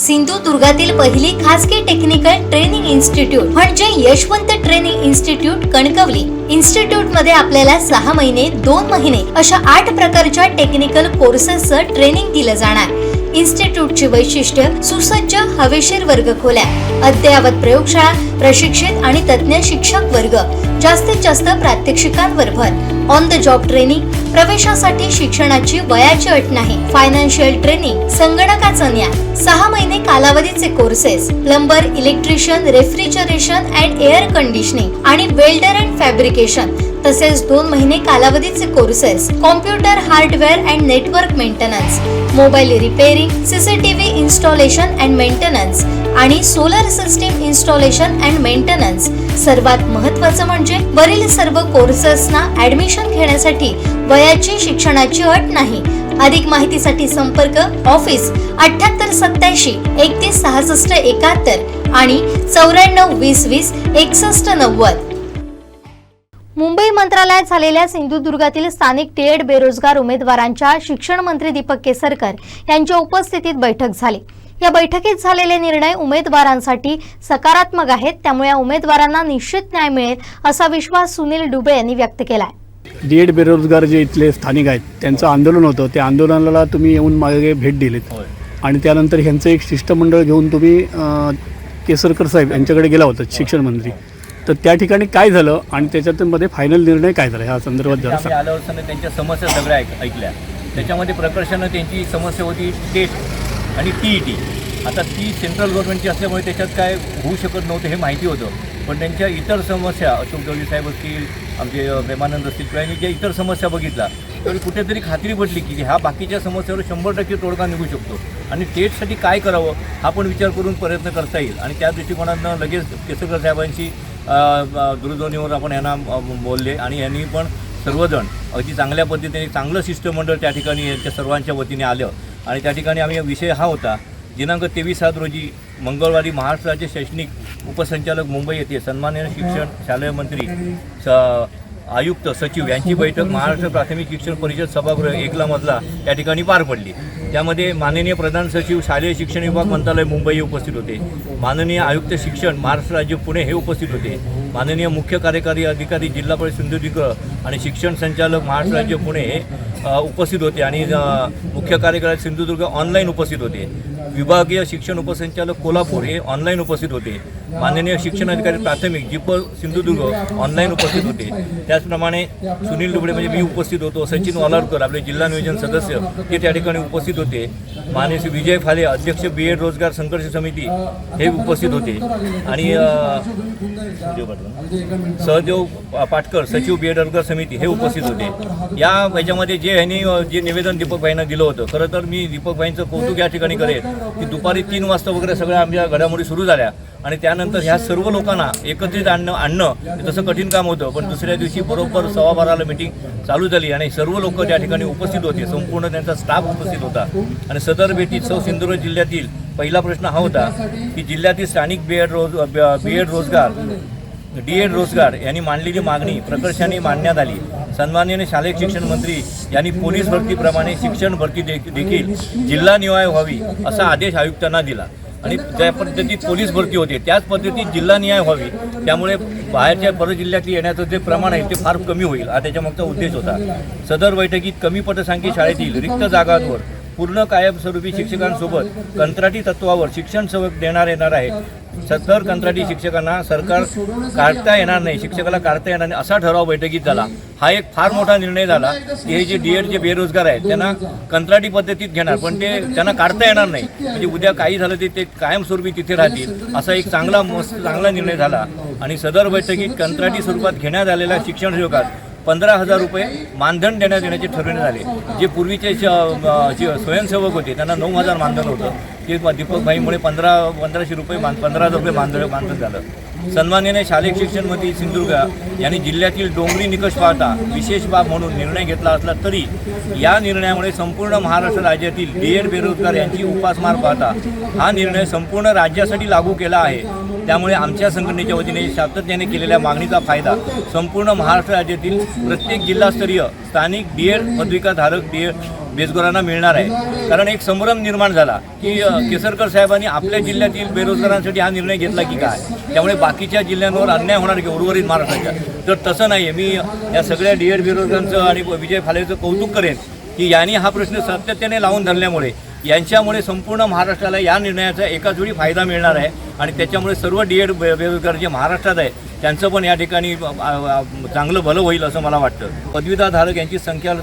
सिंधुदुर्गातील पहिली खासगी technical training institute म्हणजे यशवंत ट्रेनिंग इन्स्टिट्यूट कणकवली. इन्स्टिट्यूटमध्ये आपल्याला सहा महिने दोन महिने अशा आठ प्रकारच्या टेक्निकल कोर्सेसचं ट्रेनिंग दिलं जाणार. इन्स्टिट्यूटची वैशिष्ट्य सुसज्ज हवेशीर वर्ग खोल्या अद्ययावत प्रयोगशाळा प्रशिक्षित आणि तज्ज्ञ शिक्षक वर्ग जास्तीत जास्त प्रात्यक्षिकांवर भर. ऑन द जॉब ट्रेनिंग प्रवेशासाठी शिक्षणाची वयाची अट नाही. फायनान्शियल ट्रेनिंग संगणकाचं ज्ञान सहा महिने कालावधीचे courses plumber electrician refrigeration and air conditioning आणि वेल्डर अँड फॅब्रिकेशन तसेच दोन महिने कालावधीचे courses computer hardware and network maintenance mobile repairing CCTV installation and maintenance आणि solar system installation and maintenance सर्वात महत्त्वाचं म्हणजे वरील सर्व कोर्सेसना ऍडमिशन घेण्यासाठी वयाची शिक्षणाची अट नाही. अधिक माहितीसाठी संपर्क ऑफिस अठ्याहत्तर सत्याऐंशी एकतीस सहासष्ट एकाहत्तर आणि चौऱ्याण्णव वीस वीस एकसष्ट नव्वद. मंत्रालयात झालेल्या सिंधुदुर्गातील स्थानिक टीएड बेरोजगार उमेदवारांच्या शिक्षण मंत्री दीपक केसरकर यांच्या उपस्थितीत बैठक झाली. या बैठकीत झालेले निर्णय उमेदवारांसाठी सकारात्मक आहेत त्यामुळे या उमेदवारांना निश्चित न्याय मिळेल असा विश्वास सुनील डुबे यांनी व्यक्त केलाय. डी एड बेरोजगार जे इथले स्थानिक आहेत त्यांचं आंदोलन होतं. त्या आंदोलनाला तुम्ही येऊन मागे भेट दिलीत. आणि त्यानंतर ह्यांचं एक शिष्टमंडळ घेऊन तुम्ही अं, केसरकर साहेब यांच्याकडे गेला होता शिक्षण मंत्री. तर त्या ठिकाणी काय झालं आणि त्याच्यातून मध्ये फायनल निर्णय काय झाला? ह्या संदर्भात जरा आम्ही सांगा. आल्यावर असताना त्यांच्या समस्या सगळ्या ऐक ऐकल्या. त्याच्यामध्ये प्रकर्षानं त्यांची समस्या होती टेट आणि टी ई टी आता ती सेंट्रल गव्हर्नमेंटची असल्यामुळे त्याच्यात काय होऊ शकत नव्हतं हे माहिती होतं. पण त्यांच्या इतर समस्या अशोक गवळी साहेब असतील आमचे प्रेमानंद असतील किंवा यांनी ज्या इतर समस्या बघितल्या तर कुठेतरी खात्री पटली की ह्या बाकीच्या समस्यावर शंभर टक्के तोडगा निघू शकतो. आणि टेटसाठी काय करावं हा पण विचार करून प्रयत्न करता येईल. आणि त्या दृष्टिकोनातनं लगेच केसरकर अ, दूरध्वनीवर आपण यांना बोलले. आणि यांनी पण सर्वजण अगदी चांगल्या पद्धतीने चांगलं शिष्टमंडळ त्या ठिकाणी यांच्या सर्वांच्या वतीने आलं. आणि त्या ठिकाणी आम्ही विषय हा होता. दिनांक तेवीस सात रोजी मंगळवारी महाराष्ट्र राज्य शैक्षणिक उपसंचालक मुंबई येथे सन्माननीय शिक्षण शालेय मंत्री स आयुक्त सचिव यांची बैठक महाराष्ट्र प्राथमिक शिक्षण परिषद सभागृह एकला मधला त्या ठिकाणी पार पडली. त्यामध्ये माननीय प्रधान सचिव शालेय शिक्षण विभाग मंत्रालय मुंबई हे उपस्थित होते. माननीय आयुक्त शिक्षण महाराष्ट्र राज्य पुणे हे उपस्थित होते. माननीय मुख्य कार्यकारी अधिकारी जिल्हा परिषद सिंधुदुर्ग आणि शिक्षण संचालक महाराष्ट्र राज्य पुणे हे उपस्थित होते आणि मुख्य कार्यकारी सिंधुदुर्ग ऑनलाईन उपस्थित होते. विभागीय शिक्षण उपसंचालक कोल्हापूर हे ऑनलाईन उपस्थित होते. माननीय शिक्षण अधिकारी प्राथमिक जिप सिंधुदुर्ग ऑनलाईन उपस्थित होते. त्याचप्रमाणे सुनील डुबळे म्हणजे मी उपस्थित होतो सचिन वालारकर आपले जिल्हा नियोजन सदस्य हे त्या ठिकाणी उपस्थित होते. माननीय श्री विजय फाले अध्यक्ष बी एड रोजगार संघर्ष समिती हे उपस्थित होते. आणि सहदेव पाटकर सचिव बी एड रोजगार समिती हे उपस्थित होते. या ह्याच्यामध्ये जे ह्यांनी जे निवेदन दीपकभाईंना दिलं होतं खरं तर मी दीपकभाईंचं कौतुक या ठिकाणी करेन की दुपारी तीन वाजता वगैरे सगळ्या आमच्या घडामोडी सुरू झाल्या आणि त्यानंतर ह्या सर्व लोकांना एकत्रित आणणं आणणं हे तसं कठीण काम होतं. पण दुसऱ्या दिवशी बरोबर सव्वा बाराला मिटिंग चालू झाली आणि सर्व लोक त्या ठिकाणी उपस्थित होते. संपूर्ण त्यांचा स्टाफ उपस्थित होता. आणि सदर भेटीत सौ सिंधुदुर्ग जिल्ह्यातील पहिला प्रश्न हा होता की जिल्ह्यातील स्थानिक बी एड रोज बी एड रोजगार डी एड रोजगार यांनी मांडलेली मागणी प्रकर्षाने मांडण्यात आली. सन्माननीय शालेय शिक्षण मंत्री यांनी पोलीस भरतीप्रमाणे शिक्षण भरती दे- देखील जिल्हा निवाय व्हावी असा आदेश आयुक्तांना दिला. आणि ज्या पद्धतीत पोलीस भरती होते त्याच पद्धतीत जिल्हा न्याय व्हावी. त्यामुळे बाहेरच्या परजिल्ह्यातली येण्याचं जे प्रमाण आहे ते फार कमी होईल. हा त्याच्यामागचा उद्देश होता. सदर बैठकीत कमी पटसंख्ये शाळेतील रिक्त जागांवर पूर्ण कायमस्वरूपी शिक्षकांसोबत कंत्राटी तत्वावर शिक्षण सवय देणार येणार आहे सत्तर कंत्राटी शिक्षकांना सरकार काढता येणार नाही शिक्षकाला काढता येणार नाही असा ठराव बैठकीत झाला. हा एक फार मोठा निर्णय झाला की हे जे डी एड जे बेरोजगार आहेत त्यांना कंत्राटी पद्धतीत घेणार पण ते त्यांना काढता येणार नाही. म्हणजे उद्या काही झालं ते ते कायमस्वरूपी तिथे राहतील असा एक चांगला मस्त चांगला निर्णय झाला. आणि सदर बैठकीत कंत्राटी स्वरूपात घेण्यात आलेल्या शिक्षण सेवकात पंधरा हजार रुपये मानधन देण्यात येण्याचे ठरवण्यात आले. जे पूर्वीचे जे स्वयंसेवक होते त्यांना नऊ हजार मानधन होतं. ते दीपकभाईमुळे पंधरा पंधराशे रुपये मान पंधरा हजार रुपये मानधन मानधन झालं. सन्मान्याने शालेय शिक्षण मंत्री सिंधुदुर्ग यांनी जिल्ह्यातील डोंगरी निकष पाहता विशेष बाब म्हणून निर्णय घेतला असला तरी या निर्णयामुळे संपूर्ण महाराष्ट्र राज्यातील डी एड बेरोजगार यांची उपासमार पाहता हा निर्णय संपूर्ण राज्यासाठी लागू केला आहे. त्यामुळे आमच्या संघटनेच्या वतीने सातत्याने केलेल्या मागणीचा फायदा संपूर्ण महाराष्ट्र राज्यातील प्रत्येक जिल्हास्तरीय स्थानिक डी एड पदविकाधारक डी एड बेरोजगारांना मिळणार आहे. कारण एक संभ्रम निर्माण झाला की केसरकर साहेबांनी आपल्या जिल्ह्यातील बेरोजगारांसाठी हा निर्णय घेतला की काय? त्यामुळे बाकीच्या जिल्ह्यांवर अन्याय होणार की उर्वरित महाराष्ट्राच्या? तर तसं नाही आहे मी या सगळ्या डी एड बेरोजगारांचं आणि विजय फालेचं कौतुक करेन की यांनी हा प्रश्न सातत्याने लावून धरल्यामुळे यांच्यामुळे संपूर्ण महाराष्ट्राला या निर्णयाचा एकाच वेळी फायदा मिळणार आहे. आणि त्याच्यामुळे सर्व डी एड बेरोजगार जे महाराष्ट्रात आहे त्यांचं पण या ठिकाणी चांगलं भलं होईल असं मला वाटतं. पदवीधारधारक यांची संख्या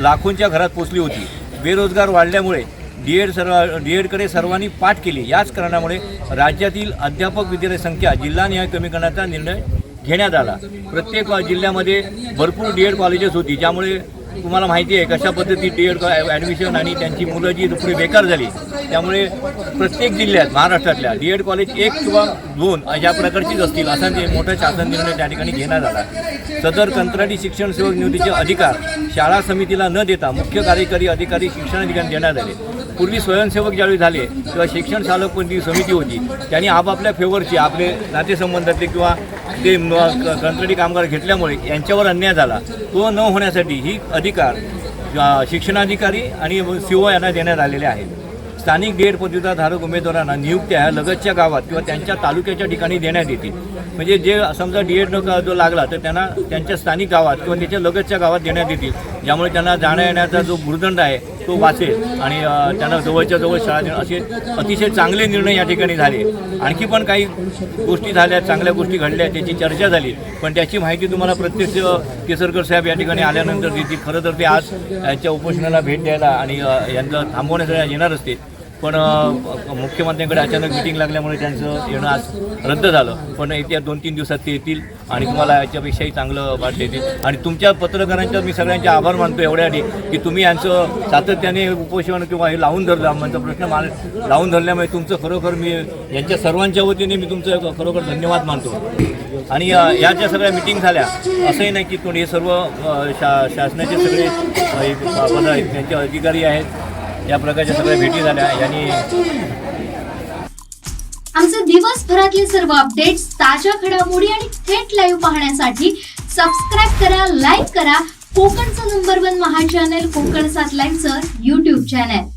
लाखोंच्या घरात पोचली होती. बेरोजगार वाढल्यामुळे डी एड सर्व डी एडकडे सर्वांनी पाठ केली. याच कारणामुळे राज्यातील अध्यापक विद्यालय संख्या जिल्हानिहाय कमी करण्याचा निर्णय घेण्यात आला. प्रत्येक जिल्ह्यामध्ये भरपूर डी एड कॉलेजेस होती ज्यामुळे तुम्हाला माहिती आहे कशा पद्धती डी एड ॲडमिशन आणि त्यांची मुलं जी पुढे बेकार झाली त्यामुळे प्रत्येक जिल्ह्यात महाराष्ट्रातल्या डी एड कॉलेज एक किंवा दोन या प्रकारचीच असतील असा ते मोठा शासन निर्णय त्या ठिकाणी घेण्यात आला. सदर कंत्राटी शिक्षण सेवक निवडीचे अधिकार शाळा समितीला न देता मुख्य कार्यकारी अधिकारी शिक्षणाधिकारी देण्यात आले. पूर्वी स्वयंसेवक ज्यावेळी झाले किंवा शिक्षण चालक पण जी समिती होती त्यांनी आपापल्या फेवरची आपले नातेसंबंधातले किंवा ते कंत्राटी कामगार घेतल्यामुळे यांच्यावर अन्याय झाला. तो न होण्यासाठी ही अधिकार शिक्षणाधिकारी आणि सी ओ यांना देण्यात आलेले आहेत. स्थानिक डेड पदवीधारक उमेदवारांना नियुक्त्या ह्या लगतच्या गावात किंवा त्यांच्या तालुक्याच्या ठिकाणी देण्यात येतील. म्हणजे जे समजा डी एड जो लागला तर त्यांना त्यांच्या स्थानिक गावात किंवा त्याच्या लगतच्या गावात देण्यात येतील. ज्यामुळे त्यांना जाण्या येण्याचा जो भूर्दंड आहे तो वाचेल. आणि त्यांना जवळच्या जवळ शाळा देणं असे अतिशय चांगले निर्णय या ठिकाणी झाले. आणखी पण काही गोष्टी झाल्या चांगल्या गोष्टी घडल्या त्याची चर्चा झाली. पण त्याची माहिती तुम्हाला प्रत्यक्ष केसरकर साहेब या ठिकाणी आल्यानंतर देतील. खरं तर ते आज यांच्या उपोषणाला भेट द्यायला आणि यांना थांबवण्यासाठी येणार असते पण मुख्यमंत्र्यांकडे अचानक मिटिंग लागल्यामुळे त्यांचं येणं आज रद्द झालं. पण येत्या दोन तीन दिवसात ते येतील आणि तुम्हाला याच्यापेक्षाही चांगलं वाट देतील. आणि तुमच्या पत्रकारांच्या मी सगळ्यांचे आभार मानतो एवढ्यासाठी की तुम्ही यांचं सातत्याने उपोषण किंवा हे लावून धरलं. आम्हाला प्रश्न मान लावून धरल्यामुळे तुमचं खरोखर मी यांच्या सर्वांच्या वतीने मी तुमचं खरोखर धन्यवाद मानतो. आणि या ज्या सगळ्या मिटिंग झाल्या असंही नाही की कोणी हे सर्व शा शासनाचे सगळे हे पद आहेत त्यांचे अधिकारी आहेत या प्रकारच्या सगळ्या भेटी झाल्या. यांनी आमचे दिवसभरातले सर्व अपडेट्स ताज्या घडामोडी आणि थेट लाईव्ह पाहण्यासाठी सबस्क्राईब करा लाईक करा. कोकणचं नंबर वन महा चॅनल कोकण सात लाईव्हचं युट्यूब चॅनल